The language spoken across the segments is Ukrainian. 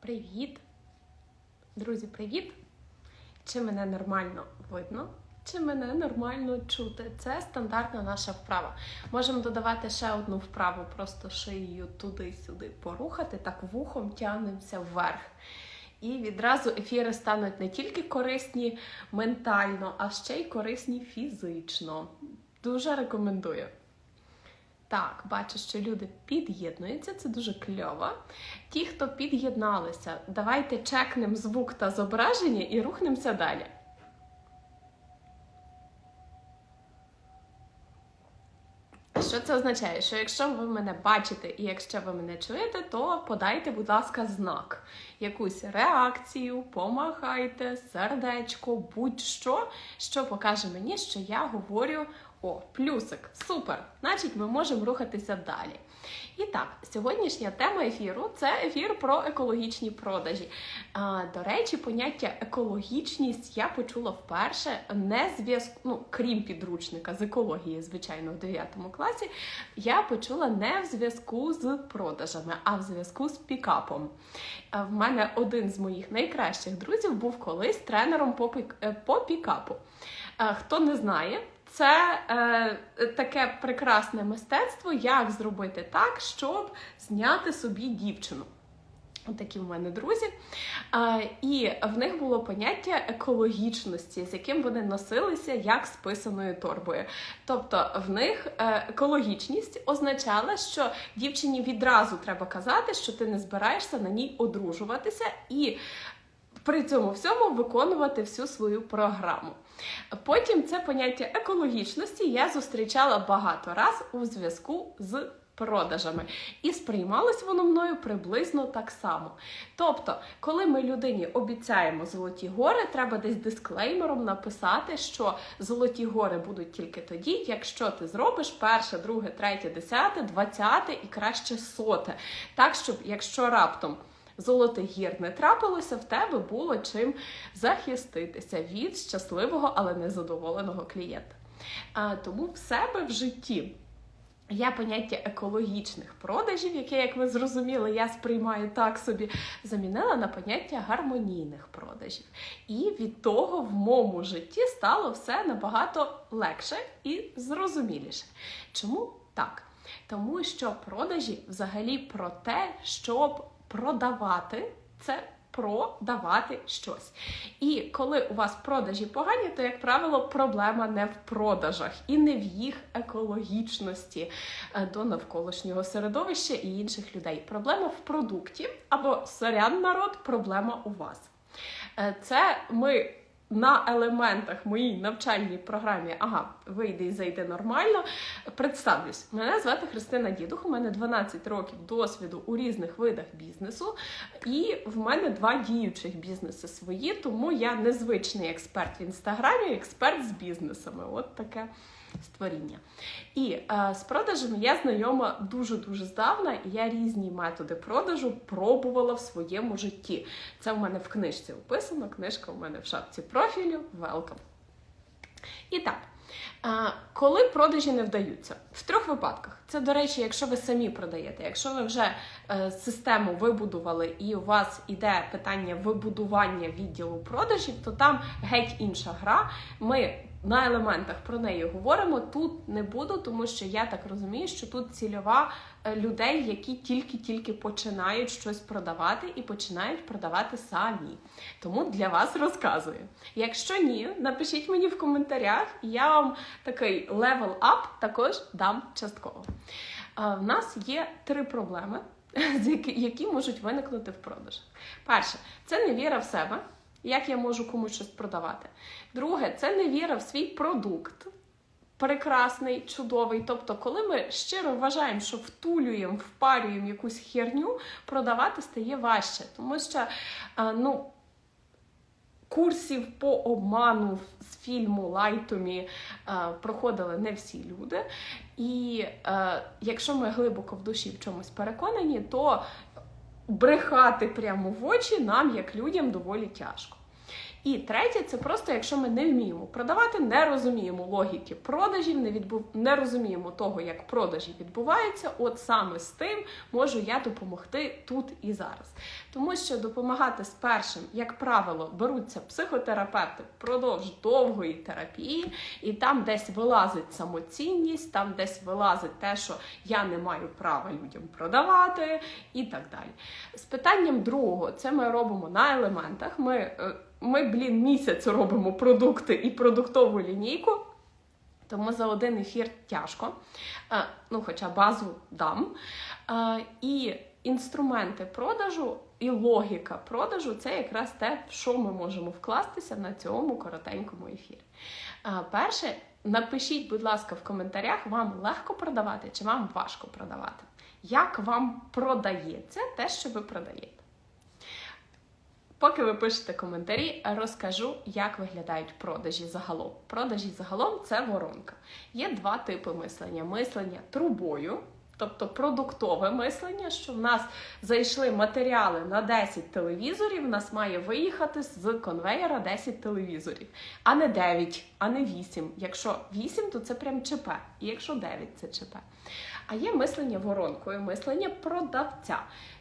Привіт! Друзі, привіт! Чи мене нормально видно? Чи мене нормально чути? Це стандартна наша вправа. Можемо додавати ще одну вправу, просто шиєю туди-сюди порухати, так вухом тягнемося вверх. І відразу ефіри стануть не тільки корисні ментально, а ще й корисні фізично. Дуже рекомендую. Так, бачу, що люди під'єднуються, це дуже кльово. Ті, хто під'єдналися, давайте чекнемо звук та зображення і рухнемося далі. Що це означає? Що якщо ви мене бачите і якщо ви мене чуєте, то подайте, будь ласка, знак, якусь реакцію, помахайте, сердечко, будь-що, що покаже мені, що я говорю о, плюсик, супер! Значить, ми можемо рухатися далі. І так, сьогоднішня тема ефіру це ефір про екологічні продажі. А, До речі, поняття екологічність я почула вперше не зв'язку, ну крім підручника з екології, звичайно, в 9 класі. Я почула не в зв'язку з продажами, а в зв'язку з пікапом. А В мене один з моїх найкращих друзів був колись тренером по, пік, е, по пікапу. А, Хто не знає, це е, таке прекрасне мистецтво, як зробити так, щоб зняти собі дівчину. Такі в мене друзі. А, і в них було поняття екологічності, з яким вони носилися як з писаною торбою. Тобто в них е, екологічність означала, що дівчині відразу треба казати, що ти не збираєшся на ній одружуватися і при цьому всьому виконувати всю свою програму. Потім це поняття екологічності я зустрічала багато раз у зв'язку з продажами. І сприймалось воно мною приблизно так само. Тобто, коли ми людині обіцяємо золоті гори, треба десь дисклеймером написати, що золоті гори будуть тільки тоді, якщо ти зробиш перше, друге, третє, десяте, двадцяте і краще соте. Так, щоб якщо раптом золотих гір не трапилося, в тебе було чим захиститися від щасливого, але незадоволеного клієнта. А, Тому в себе в житті. Я поняття екологічних продажів, яке, як ви зрозуміли, я сприймаю так собі, замінила на поняття гармонійних продажів. І від того в моєму житті стало все набагато легше і зрозуміліше. Чому так? Тому що продажі взагалі про те, щоб продавати це. Продавати щось. І коли у вас продажі погані, то, як правило, проблема не в продажах і не в їх екологічності е, до навколишнього середовища і інших людей. Проблема в продукті або сорян народ, проблема у вас. Е, це ми на елементах моїй навчальній програмі ага, вийде і зайде нормально. Представлюсь, мене звати Христина Дідух. У мене 12 років досвіду у різних видах бізнесу, і в мене два діючих бізнеси свої, тому я незвичний експерт в інстаграмі, експерт з бізнесами. От таке створіння. І е, з продажами я знайома дуже-дуже здавна, і я різні методи продажу пробувала в своєму житті. Це в мене в книжці описано, книжка в мене в шапці профілю. Welcome. І так. Коли продажі не вдаються? В трьох випадках. Це, до речі, якщо ви самі продаєте, якщо ви вже е, систему вибудували і у вас іде питання вибудування відділу продажів, то там геть інша гра. Ми на елементах про неї говоримо. Тут не буду, тому що я так розумію, що тут цільова е, людей, які тільки-тільки починають щось продавати і починають продавати самі. Тому для вас розказую. Якщо ні, напишіть мені в коментарях, і я вам такий level up також дам частково. У нас є три проблеми, які можуть виникнути в продажах. Перше, це невіра в себе. Як я можу комусь щось продавати? Друге, це невіра в свій продукт. Прекрасний, чудовий. Тобто, коли ми щиро вважаємо, що втулюємо, впарюємо якусь херню, продавати стає важче. Тому що, ну, курсів по обману з фільму Лайтомі проходили не всі люди. І якщо ми глибоко в душі в чомусь переконані, то брехати прямо в очі нам, як людям, доволі тяжко. І третє, це просто якщо ми не вміємо продавати, не розуміємо логіки продажів, не відбу... не розуміємо того, як продажі відбуваються. От саме з тим можу я допомогти тут і зараз. Тому що допомагати з першим, як правило, беруться психотерапевти впродовж довгої терапії, і там десь вилазить самоцінність, там десь вилазить те, що я не маю права людям продавати, і так далі. З питанням другого, це ми робимо на елементах. Ми, е, ми блін, місяць робимо продукти і продуктову лінійку. Тому за один ефір тяжко, Е, ну хоча базу дам. Е, І інструменти продажу і логіка продажу це якраз те, в що ми можемо вкластися на цьому коротенькому ефірі. Е, Перше, напишіть, будь ласка, в коментарях, вам легко продавати чи вам важко продавати. Як вам продається те, що ви продаєте? Поки ви пишете коментарі, розкажу, як виглядають продажі загалом. Продажі загалом це воронка. Є два типи мислення: мислення трубою, тобто продуктове мислення, що в нас зайшли матеріали на 10 телевізорів, в нас має виїхати з конвеєра 10 телевізорів, а не 9, а не 8. Якщо 8, то це прям ЧП, і якщо 9, це ЧП. А є мислення воронкою, мислення продавця.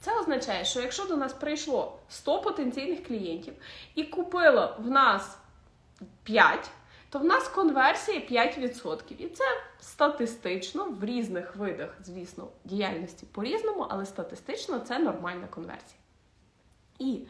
Це означає, що якщо до нас прийшло 100 потенційних клієнтів і купило в нас 5, то в нас конверсія 5%. І це статистично в різних видах, звісно, діяльності по-різному, але статистично це нормальна конверсія. І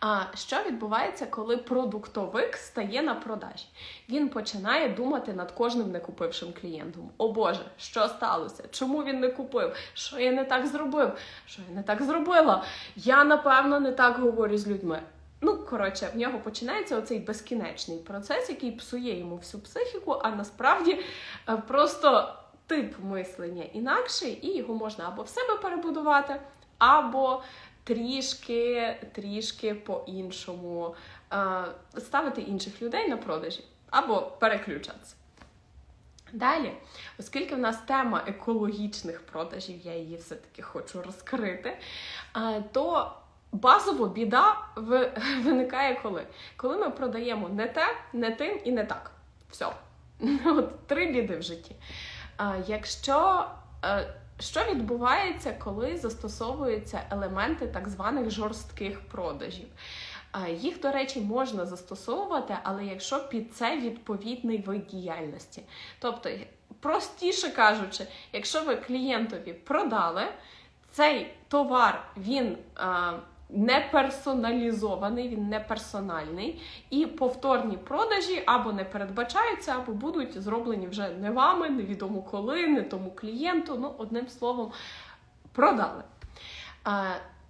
а, що відбувається, коли продуктовик стає на продажі? Він починає думати над кожним некупившим клієнтом. О Боже, що сталося? Чому він не купив? Що я не так зробив? Що я не так зробила? Я напевно не так говорю з людьми. Ну, коротше, в нього починається оцей безкінечний процес, який псує йому всю психіку, а насправді е, просто тип мислення інакший, і його можна або в себе перебудувати, або трішки, трішки по-іншому е, ставити інших людей на продажі, або переключатися. Далі, оскільки в нас тема екологічних продажів, я її все-таки хочу розкрити, е, то базово біда виникає коли? Коли ми продаємо не те, не тим і не так. Все. От три біди в житті. Якщо е, що відбувається, коли застосовуються елементи так званих жорстких продажів? Їх, до речі, можна застосовувати, але якщо під це відповідний вид діяльності. Тобто, простіше кажучи, якщо ви клієнтові продали, цей товар він а, не персоналізований, він не персональний, і повторні продажі або не передбачаються, або будуть зроблені вже не вами, невідомо коли, не тому клієнту. Ну, одним словом, продали.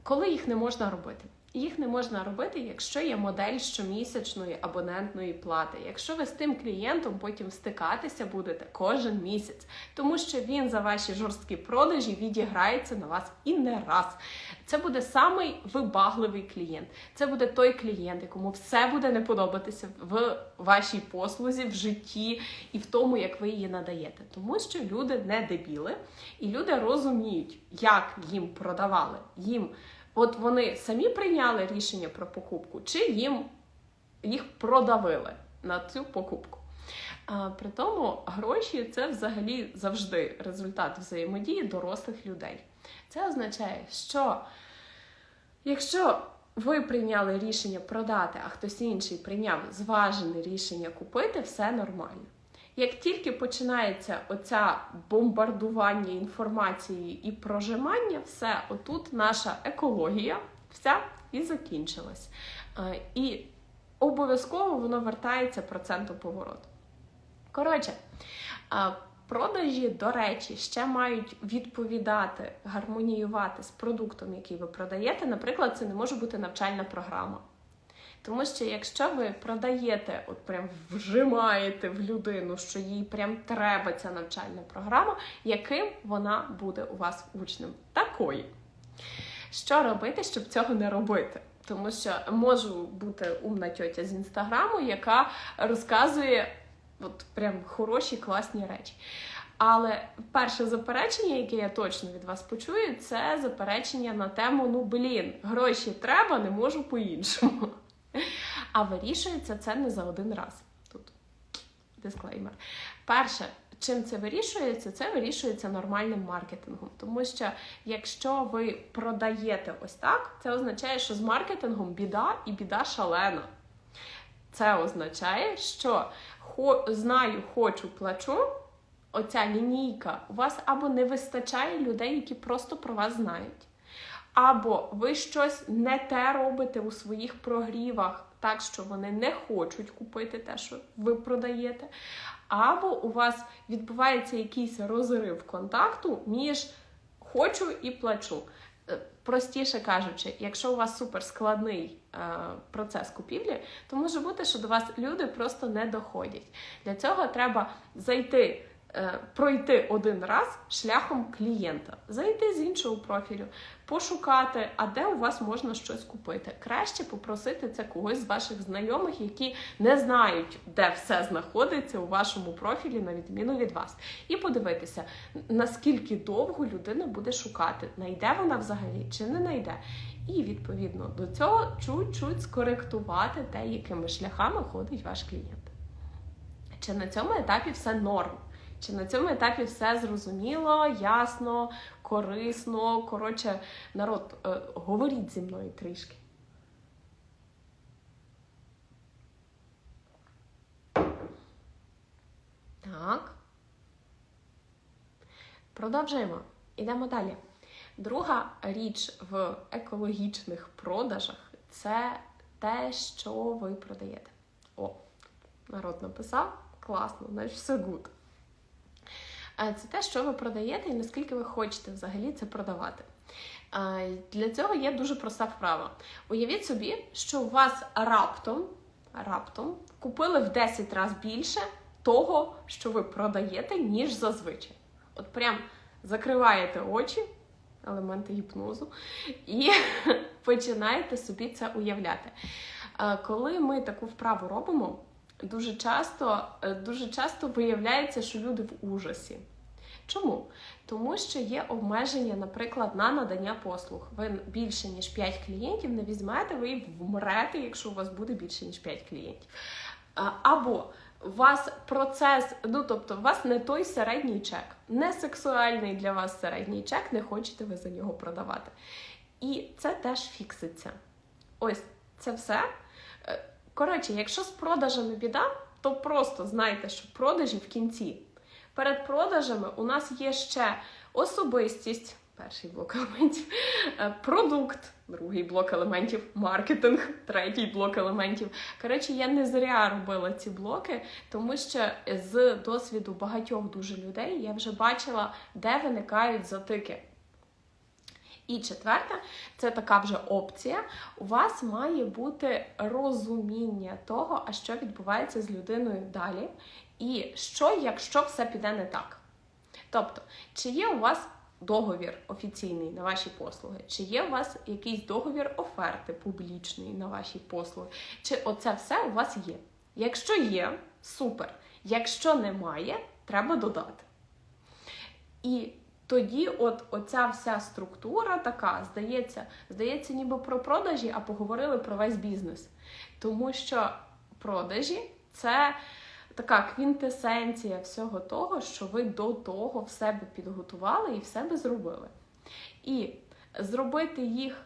Коли їх не можна робити? Їх не можна робити, якщо є модель щомісячної абонентної плати. Якщо ви з тим клієнтом потім стикатися будете кожен місяць, тому що він за ваші жорсткі продажі відіграється на вас і не раз. Це буде самий вибагливий клієнт. Це буде той клієнт, якому все буде не подобатися в вашій послузі, в житті і в тому, як ви її надаєте. Тому що люди не дебіли, і люди розуміють, як їм продавали. Їм От вони самі прийняли рішення про покупку, чи їм їх продавили на цю покупку. А, При тому гроші це взагалі завжди результат взаємодії дорослих людей. Це означає, що якщо ви прийняли рішення продати, а хтось інший прийняв зважене рішення купити, все нормально. Як тільки починається оця бомбардування інформації і прожимання, все отут наша екологія вся і закінчилась. Е, І обов'язково воно вертається проценту повороту. Коротше, е, продажі, до речі, ще мають відповідати, гармоніювати з продуктом, який ви продаєте. Наприклад, це не може бути навчальна програма. Тому що якщо ви продаєте, от прям вжимаєте в людину, що їй прям треба ця навчальна програма, яким вона буде у вас учнем? Такої. Що робити, щоб цього не робити? Тому що можу бути умна тьотя з інстаграму, яка розказує от прям хороші, класні речі. Але перше заперечення, яке я точно від вас почую, це заперечення на тему: ну блін, гроші треба, не можу по-іншому. А вирішується це не за один раз. Тут дисклеймер. Перше, чим це вирішується, це вирішується нормальним маркетингом. Тому що якщо ви продаєте ось так, це означає, що з маркетингом біда і біда шалена. Це означає, що знаю, хочу, плачу. Оця лінійка, у вас або не вистачає людей, які просто про вас знають, або ви щось не те робите у своїх прогрівах, так що вони не хочуть купити те, що ви продаєте, або у вас відбувається якийсь розрив контакту між хочу і плачу. Е, Простіше кажучи, якщо у вас суперскладний е, процес купівлі, то може бути, що до вас люди просто не доходять. Для цього треба зайти. Е, пройти один раз шляхом клієнта, зайти з іншого профілю, пошукати, а де у вас можна щось купити. Краще попросити це когось з ваших знайомих, які не знають, де все знаходиться у вашому профілі, на відміну від вас, і подивитися, наскільки довго людина буде шукати, найде вона взагалі чи не найде. І відповідно до цього чуть-чуть скоректувати те, якими шляхами ходить ваш клієнт. Чи на цьому етапі все норм? Чи на цьому етапі все зрозуміло, ясно, корисно? Коротше, народ, е, говоріть зі мною трішки. Так. Продовжуємо. Ідемо далі. Друга річ в екологічних продажах це те, що ви продаєте. О, народ написав. Класно, значить все гуд. Це те, що ви продаєте, і наскільки ви хочете взагалі це продавати. Для цього є дуже проста вправа. Уявіть собі, що у вас раптом раптом купили в 10 разів більше того, що ви продаєте, ніж зазвичай. От прям закриваєте очі, елементи гіпнозу, і починаєте собі це уявляти. Коли ми таку вправу робимо, дуже часто, дуже часто виявляється, що люди в ужасі. Чому? Тому що є обмеження, наприклад, на надання послуг. Ви більше ніж 5 клієнтів не візьмете, ви вмрете, якщо у вас буде більше ніж 5 клієнтів. Або у вас процес, ну тобто, у вас не той середній чек, не сексуальний для вас середній чек, не хочете ви за нього продавати. І це теж фікситься. Ось це все. Коротше, якщо з продажами біда, то просто знайте, що продажі в кінці. Перед продажами у нас є ще особистість, перший блок елементів, е, продукт, другий блок елементів, маркетинг, третій блок елементів. Коротше, я не зря робила ці блоки, тому що з досвіду багатьох дуже людей я вже бачила, де виникають затики. І четверте, це така вже опція. У вас має бути розуміння того, а що відбувається з людиною далі, і що, якщо все піде не так? Тобто, чи є у вас договір офіційний на ваші послуги, чи є у вас якийсь договір оферти публічної на ваші послуги, чи оце все у вас є? Якщо є, супер. Якщо немає, треба додати. І тоді от оця вся структура така, здається, здається, ніби про продажі, а поговорили про весь бізнес. Тому що продажі це така квінтесенція всього того, що ви до того в себе підготували і в себе зробили. І зробити їх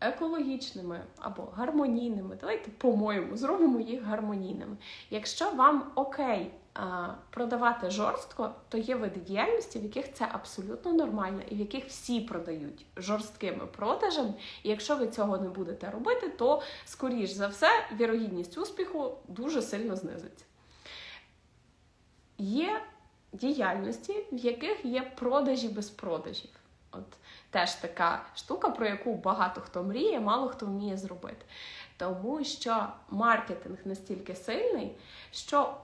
екологічними або гармонійними, давайте, по-моєму, зробимо їх гармонійними. Якщо вам окей продавати жорстко, то є види діяльності, в яких це абсолютно нормально, і в яких всі продають жорсткими продажами. І якщо ви цього не будете робити, то, скоріш за все, вірогідність успіху дуже сильно знизиться. Є діяльності, в яких є продажі без продажів. От теж така штука, про яку багато хто мріє, мало хто вміє зробити. Тому що маркетинг настільки сильний, що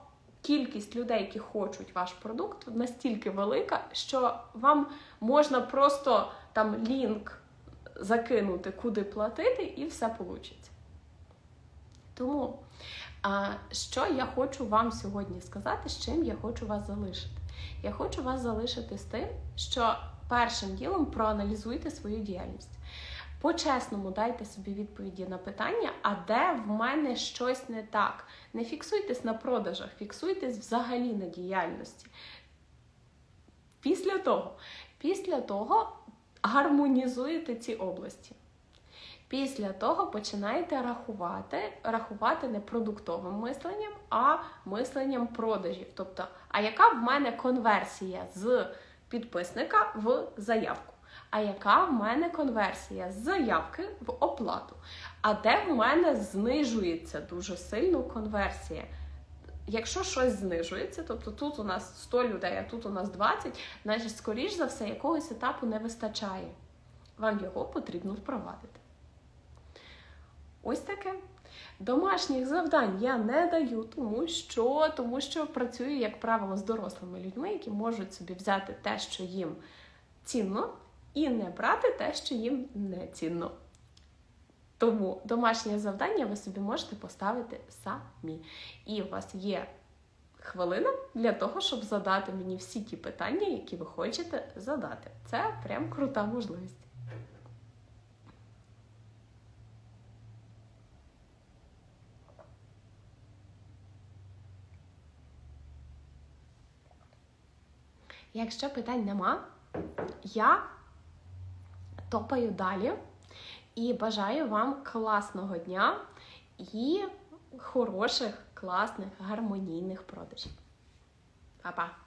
кількість людей, які хочуть ваш продукт, настільки велика, що вам можна просто там лінк закинути, куди платити, і все вийде. Тому що я хочу вам сьогодні сказати, з чим я хочу вас залишити? Я хочу вас залишити з тим, що першим ділом проаналізуйте свою діяльність. По-чесному дайте собі відповіді на питання, а де в мене щось не так. Не фіксуйтесь на продажах, фіксуйтесь взагалі на діяльності. Після того, після того гармонізуєте ці області. Після того починаєте рахувати, рахувати не продуктовим мисленням, а мисленням продажів. Тобто, а яка в мене конверсія з підписника в заявку? А яка в мене конверсія з заявки в оплату? А де в мене знижується дуже сильно конверсія? Якщо щось знижується, тобто тут у нас 100 людей, а тут у нас 20, значить, скоріш за все, якогось етапу не вистачає. Вам його потрібно впровадити. Ось таке. Домашніх завдань я не даю, тому що, тому що працюю, як правило, з дорослими людьми, які можуть собі взяти те, що їм цінно, і не брати те, що їм не цінно. Тому домашнє завдання ви собі можете поставити самі. І у вас є хвилина для того, щоб задати мені всі ті питання, які ви хочете задати. Це прям крута можливість. Якщо питань нема, я топаю далі і бажаю вам класного дня і хороших, класних, гармонійних продажів. Па-па!